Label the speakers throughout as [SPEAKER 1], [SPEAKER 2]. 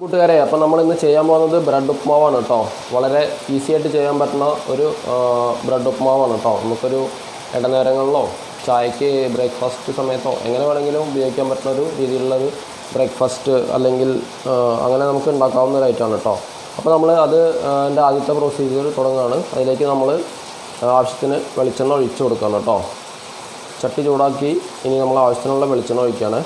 [SPEAKER 1] കൂട്ടുകാരെ അപ്പോൾ നമ്മൾ ഇന്ന് ചെയ്യാൻ പോകുന്നത് ബ്രെഡ് ഉപ്മാവാണ് കേട്ടോ. വളരെ ഈസി ആയിട്ട് ചെയ്യാൻ പറ്റുന്ന ഒരു ബ്രെഡ് ഉപ്മാവാണ് കേട്ടോ. നമുക്കൊരു ഇടനേരങ്ങളിലോ ചായക്ക് ബ്രേക്ക്ഫാസ്റ്റ് സമയത്തോ എങ്ങനെ വേണമെങ്കിലും ഉപയോഗിക്കാൻ പറ്റുന്ന ഒരു രീതിയിലുള്ളൊരു ബ്രേക്ക്ഫാസ്റ്റ് അല്ലെങ്കിൽ അങ്ങനെ നമുക്ക് ഉണ്ടാക്കാവുന്ന ഒരു ഐറ്റമാണ് കേട്ടോ. അപ്പോൾ നമ്മൾ അത് എന്റെ ആദ്യത്തെ പ്രൊസീജിയർ തുടങ്ങുകയാണ്. അതിലേക്ക് നമ്മൾ ആവശ്യത്തിന് വെളിച്ചെണ്ണ ഒഴിച്ചു കൊടുക്കണം കേട്ടോ. ചട്ടി ചൂടാക്കി ഇനി നമ്മൾ ആവശ്യത്തിനുള്ള വെളിച്ചെണ്ണ ഒഴിക്കുകയാണ്.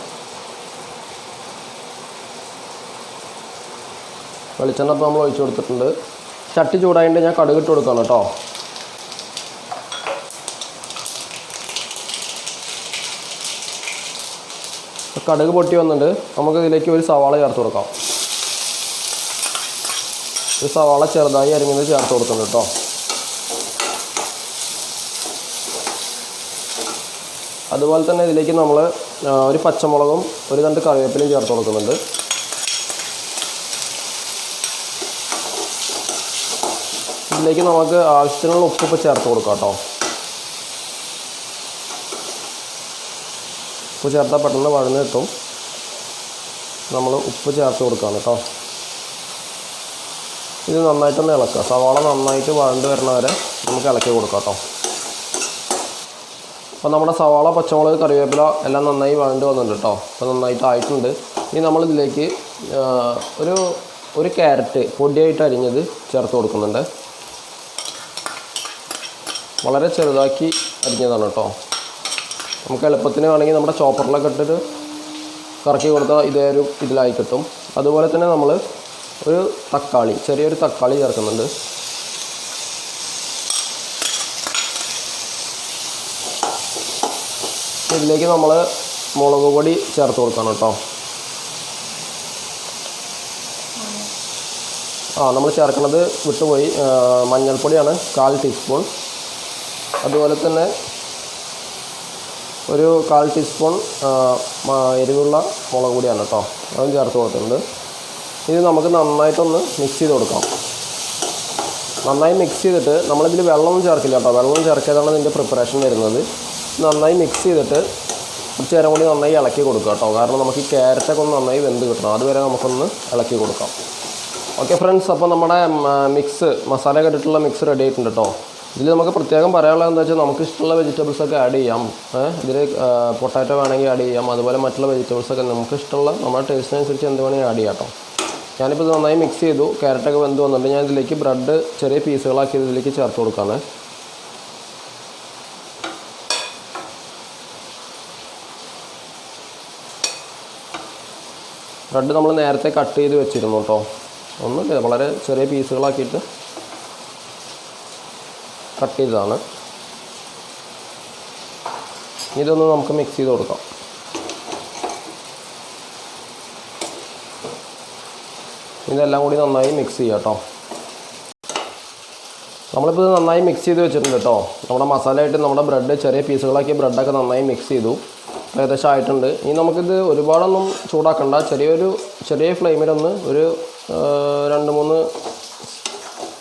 [SPEAKER 1] വെളിച്ചെണ്ണ ഇപ്പോൾ നമ്മൾ ഒഴിച്ചു കൊടുത്തിട്ടുണ്ട്. ചട്ടി ചൂടായിട്ട് ഞാൻ കടുകിട്ട് കൊടുക്കണം കേട്ടോ. കടുക് പൊട്ടി വന്നിട്ട് നമുക്ക് ഇതിലേക്ക് ഒരു സവാള ചേർത്ത് കൊടുക്കാം. ഒരു സവാള ചെറുതായി അരിഞ്ഞത് ചേർത്ത് കൊടുക്കുന്നുണ്ട് കേട്ടോ. അതുപോലെ തന്നെ ഇതിലേക്ക് നമ്മൾ ഒരു പച്ചമുളകും ഒരു രണ്ട് കറിവേപ്പിലയും ചേർത്ത് കൊടുക്കുന്നുണ്ട്. ഇതിലേക്ക് നമുക്ക് ആവശ്യത്തിനുള്ള ഉപ്പ് ഇപ്പോൾ ചേർത്ത് കൊടുക്കാം കേട്ടോ. ഉപ്പ് ചേർത്താൽ പെട്ടെന്ന് വഴന്ന് കിട്ടും. നമ്മൾ ഉപ്പ് ചേർത്ത് കൊടുക്കുകയാണ് കേട്ടോ. ഇത് നന്നായിട്ടൊന്ന് ഇളക്കുക. സവാള നന്നായിട്ട് വഴണ്ട് വരണ വരെ നമുക്ക് ഇളക്കി കൊടുക്കാം കേട്ടോ. അപ്പോൾ നമ്മുടെ സവാള പച്ചമുളക് കറിവേപ്പില എല്ലാം നന്നായി വഴണ്ട് വന്നിട്ടുണ്ട് കേട്ടോ. അപ്പോൾ നന്നായിട്ട് ആയിട്ടുണ്ട്. ഇനി നമ്മളിതിലേക്ക് ഒരു ഒരു ക്യാരറ്റ് പൊടിയായിട്ട് അരിഞ്ഞത് ചേർത്ത് കൊടുക്കുന്നുണ്ട്. വളരെ ചെറുതാക്കി അരിഞ്ഞതാണ് കേട്ടോ. നമുക്ക് എളുപ്പത്തിന് വേണമെങ്കിൽ നമ്മുടെ ചോപ്പറിലൊക്കെ ഇട്ടിട്ട് കറക്കി കൊടുത്താൽ ഇതേ ഒരു ഇതിലായി കിട്ടും. അതുപോലെ തന്നെ നമ്മൾ ഒരു തക്കാളി ചെറിയൊരു തക്കാളി ചേർക്കുന്നുണ്ട്. ഇതിലേക്ക് നമ്മൾ മുളക് പൊടി ചേർത്ത് കൊടുക്കണം കേട്ടോ. ആ നമ്മൾ ചേർക്കുന്നത് വിട്ടുപോയി മഞ്ഞൾപ്പൊടിയാണ് കാൽ ടീസ്പൂൺ. അതുപോലെ തന്നെ ഒരു കാൽ ടീസ്പൂൺ എരിവുള്ള മുളക് പൊടിയാണ് കേട്ടോ. അതും ചേർത്ത് കൊടുത്തിട്ടുണ്ട്. ഇത് നമുക്ക് നന്നായിട്ടൊന്ന് മിക്സ് ചെയ്ത് കൊടുക്കാം. നന്നായി മിക്സ് ചെയ്തിട്ട് നമ്മളിതിൽ വെള്ളമൊന്നും ചേർക്കില്ല കേട്ടോ. വെള്ളം ചേർക്കാതാണ് ഇതിന്റെ പ്രിപ്പറേഷൻ വരുന്നത്. നന്നായി മിക്സ് ചെയ്തിട്ട് കുറച്ച് നേരം കൂടി നന്നായി ഇളക്കി കൊടുക്കുക കേട്ടോ. കാരണം നമുക്ക് ഈ ക്യാരറ്റൊക്കെ ഒന്ന് നന്നായി വെന്ത് കിട്ടണം. അതുവരെ നമുക്കൊന്ന് ഇളക്കി കൊടുക്കാം. ഓക്കെ ഫ്രണ്ട്സ് അപ്പോൾ നമ്മുടെ മിക്സ് മസാല കെട്ടിട്ടുള്ള മിക്സ് റെഡി ആയിട്ടുണ്ട് കേട്ടോ. ഇതിൽ നമുക്ക് പ്രത്യേകം പറയാനുള്ളത് എന്താ വെച്ചാൽ നമുക്ക് ഇഷ്ടമുള്ള വെജിറ്റബിൾസ് ഒക്കെ ആഡ് ചെയ്യാം. ഇതിൽ പൊട്ടാറ്റോ വേണമെങ്കിൽ ആഡ് ചെയ്യാം. അതുപോലെ മറ്റുള്ള വെജിറ്റബിൾസ് ഒക്കെ നമുക്ക് ഇഷ്ടമുള്ള നമ്മുടെ ടേസ്റ്റിനനുസരിച്ച് എന്ത് വേണമെങ്കിൽ ആഡ് ചെയ്യാം കേട്ടോ ഞാനിപ്പോൾ ഇത് നന്നായി മിക്സ് ചെയ്തു ക്യാരറ്റൊക്കെ വെന്ത് വന്നിട്ട് ഞാൻ ഇതിലേക്ക് ബ്രെഡ് ചെറിയ പീസുകളാക്കി ഇതിലേക്ക് ചേർത്ത് കൊടുക്കാണ്. ബ്രെഡ് നമ്മൾ നേരത്തെ കട്ട് ചെയ്ത് വെച്ചിരുന്നു കേട്ടോ ഒന്നുമില്ല വളരെ ചെറിയ പീസുകളാക്കിയിട്ട് കട്ട് ചെയ്തതാണ്. ഇതൊന്ന് നമുക്ക് മിക്സ് ചെയ്ത് കൊടുക്കാം. ഇതെല്ലാം കൂടി നന്നായി മിക്സ് ചെയ്യാം കേട്ടോ. നമ്മളിപ്പോൾ ഇത് നന്നായി മിക്സ് ചെയ്ത് വെച്ചിട്ടുണ്ട് കേട്ടോ. നമ്മുടെ മസാലയായിട്ട് നമ്മുടെ ബ്രെഡ് ചെറിയ പീസുകളാക്കി ബ്രെഡൊക്കെ നന്നായി മിക്സ് ചെയ്തു. ഏകദേശം ആയിട്ടുണ്ട്. ഇനി നമുക്കിത് ഒരുപാടൊന്നും ചൂടാക്കണ്ട. ചെറിയൊരു ചെറിയ ഫ്ലെയിമിലൊന്ന് ഒരു രണ്ട് മൂന്ന്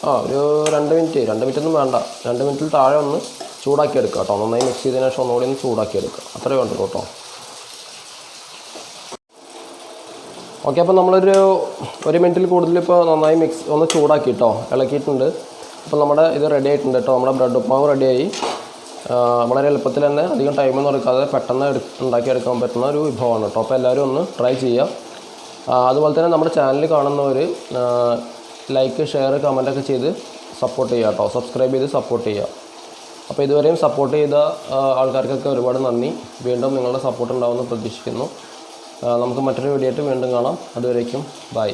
[SPEAKER 1] ആ ഒരു രണ്ട് മിനിറ്റ് രണ്ട് മിനിറ്റ് ഒന്നും വേണ്ട. രണ്ട് മിനിറ്റിൽ താഴെ ഒന്ന് ചൂടാക്കി എടുക്കുക കേട്ടോ. നന്നായി മിക്സ് ചെയ്തതിന് ശേഷം ഒന്നുകൂടി ഒന്ന് ചൂടാക്കി എടുക്കുക അത്രേ വേണ്ടുള്ളൂ കേട്ടോ. ഓക്കെ അപ്പോൾ നമ്മളൊരു ഒരു മിനിറ്റിൽ കൂടുതൽ ഇപ്പോൾ നന്നായി മിക്സ് ഒന്ന് ചൂടാക്കി കേട്ടോ. ഇളക്കിയിട്ടുണ്ട്. അപ്പോൾ നമ്മുടെ ഇത് റെഡി ആയിട്ടുണ്ട് കേട്ടോ. നമ്മുടെ ബ്രെഡ് ഉപ്പാവ് റെഡിയായി വളരെ എളുപ്പത്തിൽ തന്നെ അധികം ടൈമൊന്നും എടുക്കാതെ പെട്ടെന്ന് ഉണ്ടാക്കിയെടുക്കാൻ പറ്റുന്ന ഒരു വിഭവമാണ് കേട്ടോ. അപ്പോൾ എല്ലാവരും ഒന്ന് ട്രൈ ചെയ്യുക. അതുപോലെ തന്നെ നമ്മുടെ ചാനൽ കാണുന്നവർ ലൈക്ക് ഷെയർ കമന്റൊക്കെ ചെയ്ത് സപ്പോർട്ട് ചെയ്യുക കേട്ടോ. സബ്സ്ക്രൈബ് ചെയ്ത് സപ്പോർട്ട് ചെയ്യുക. അപ്പോൾ ഇതുവരെയും സപ്പോർട്ട് ചെയ്ത ആൾക്കാർക്കൊക്കെ ഒരുപാട് നന്ദി. വീണ്ടും നിങ്ങളുടെ സപ്പോർട്ട് ഉണ്ടാവുമെന്ന് പ്രതീക്ഷിക്കുന്നു. നമുക്ക് മറ്റൊരു വീഡിയോ ആയിട്ട് വീണ്ടും കാണാം. അതുവരേക്കും ബൈ